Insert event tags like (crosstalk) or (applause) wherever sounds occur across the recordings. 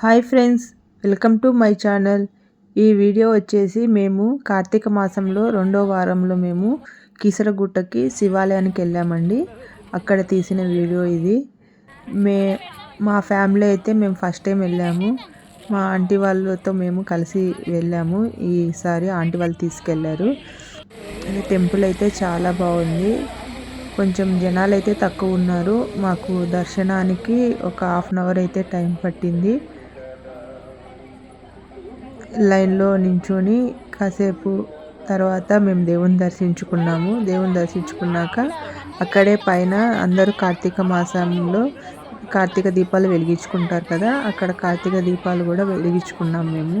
Hi friends welcome to my channel. ఈ video వచ్చేసి మేము కార్తీక మాసంలో రెండో వారంలో మేము కీసరగుట్టకి శివాలయానికి వెళ్ళామండి. అక్కడ తీసిన వీడియో ఇది. మే మా ఫ్యామిలీ అయితే మేము ఫస్ట్ టైం వెళ్ళాము. మా ఆంటీ వాళ్ళతో మేము కలిసి వెళ్ళాము. ఈసారి ఆంటీ వాళ్ళు తీసుకెళ్ళారు. టెంపుల్ అయితే చాలా బాగుంది. కొంచెం జనాలు అయితే తక్కువ ఉన్నారు. మాకు దర్శనానికి ఒక హాఫ్ అన్ అవర్ అయితే టైం పట్టింది. లైన్లో నించుని కాసేపు తర్వాత మేము దేవుని దర్శించుకున్నాము. దేవుని దర్శించుకున్నాక అక్కడే పైన అందరూ కార్తీక మాసంలో కార్తీక దీపాలు వెలిగించుకుంటారు కదా అక్కడ కార్తీక దీపాలు కూడా వెలిగించుకున్నాం మేము.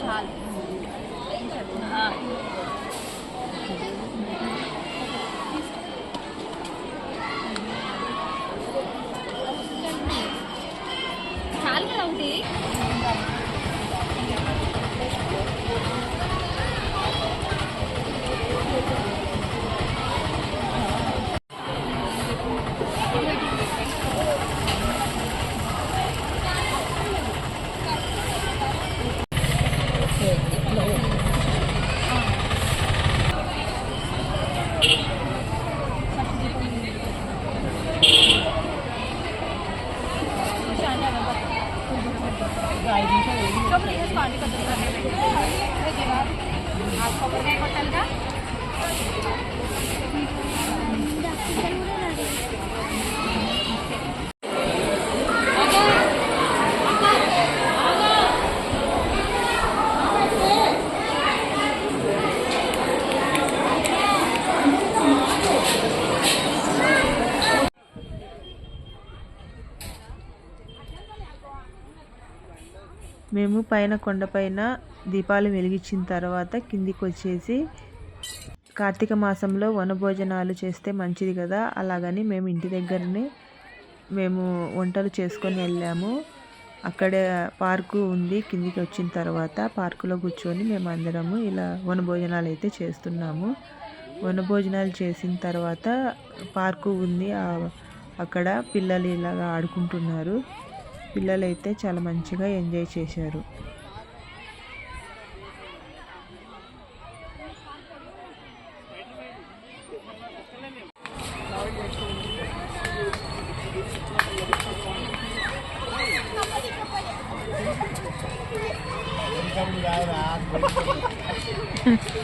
చాలు చాలు కదా ఒకటి पानी का खबर మేము పైన కొండపైన దీపాలు వెలిగించిన తర్వాత కిందికి వచ్చేసి కార్తీక మాసంలో వనభోజనాలు చేస్తే మంచిది కదా? అలాగని మేము ఇంటి దగ్గరనే మేము వంటలు చేసుకొని వెళ్ళాము. అక్కడే పార్కు ఉంది. కిందికి వచ్చిన తర్వాత పార్కులో కూర్చొని మేము అందరము ఇలా వనభోజనాలు అయితే చేస్తున్నాము. వనభోజనాలు చేసిన తర్వాత పార్కు ఉంది. అక్కడ పిల్లలు ఇలాగా ఆడుకుంటున్నారు. పిల్లలైతే చాలా మంచిగా ఎంజాయ్ చేశారు. (laughs)